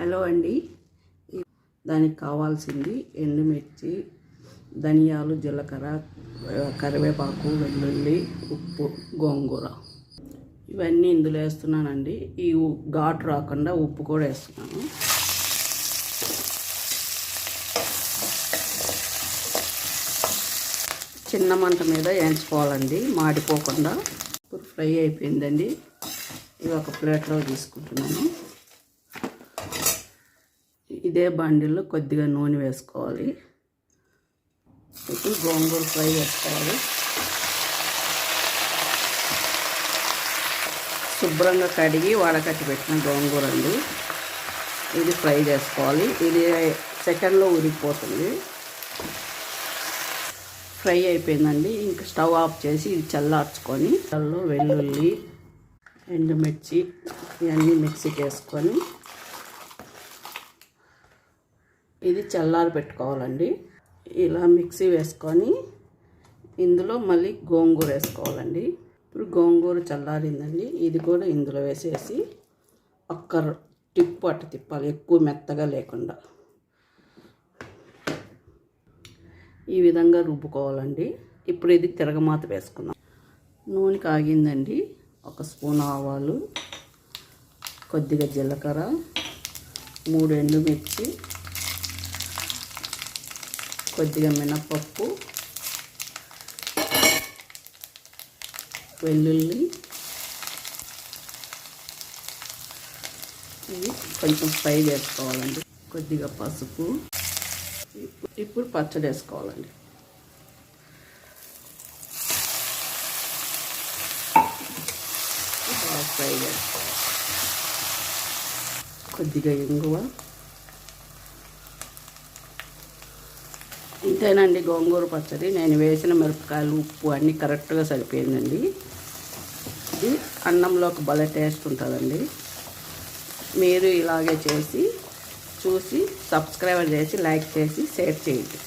Hello అండి. దానికి కావాల్సింది ఎండుమిర్చి ధనియాలు జీలకర్ర కరివేపాకు వెల్లుల్లి ఉప్పు గోంగూర. ఇవన్నీ ఇందులో వేస్తున్నానండి. ఈ ఉ- ఘాటు రాకుండా ఉప్పు కూడా వేస్తున్నాను. చిన్న మంట మీద వేయించుకోవాలండి మాడిపోకుండా. ఇప్పుడు ఫ్రై అయిపోయిందండి. ఇవి ఒక ప్లేట్లో తీసుకుంటున్నాను. ఇదే బండిల్లో కొద్దిగా నూనె వేసుకోవాలి. ఇప్పుడు గోంగూర ఫ్రై వేసుకోవాలి శుభ్రంగా కడిగి వడకట్టి పెట్టిన గోంగూర అండి. ఇది ఫ్రై చేసుకోవాలి. ఇది సెకండ్లో ఉరిగిపోతుంది ఫ్రై అయిపోయిందండి. ఇంకా స్టవ్ ఆఫ్ చేసి ఇది చల్లార్చుకొని చల్లు వెల్లుల్లి ఎండుమిర్చి ఇవన్నీ మిక్సీకి వేసుకొని ఇది చల్లారి పెట్టుకోవాలండి. ఇలా మిక్సీ వేసుకొని ఇందులో మళ్ళీ గోంగూర వేసుకోవాలండి. ఇప్పుడు గోంగూర చల్లారిందండి. ఇది కూడా ఇందులో వేసేసి ఒక్క టిప్పు అట్ట తిప్పాలి ఎక్కువ మెత్తగా లేకుండా. ఈ విధంగా రుబ్బుకోవాలండి. ఇప్పుడు ఇది తిరగమాత వేసుకుందాం. నూనె కాగిందండి. ఒక స్పూన్ ఆవాలు కొద్దిగా జీలకర్ర మూడు ఎండుమిర్చి కొద్దిగా మినపప్పు వెల్లుల్లి ఇవి కొంచెం ఫ్రై చేసుకోవాలండి. కొద్దిగా పసుపు. ఇప్పుడు ఇప్పుడు పచ్చడి వేసుకోవాలండి. ఫ్రై చేసుకోవాలి. కొద్దిగా ఇంగువ. ఇంతేనండి గోంగూర పచ్చడి. నేను వేసిన మిరపకాయలు ఉప్పు అన్నీ కరెక్ట్గా సరిపోయిందండి. ఇది అన్నంలోకి భలే టేస్ట్ ఉంటుందండి. మీరు ఇలాగే చేసి చూసి సబ్స్క్రైబర్ చేసి లైక్ చేసి షేర్ చేయండి.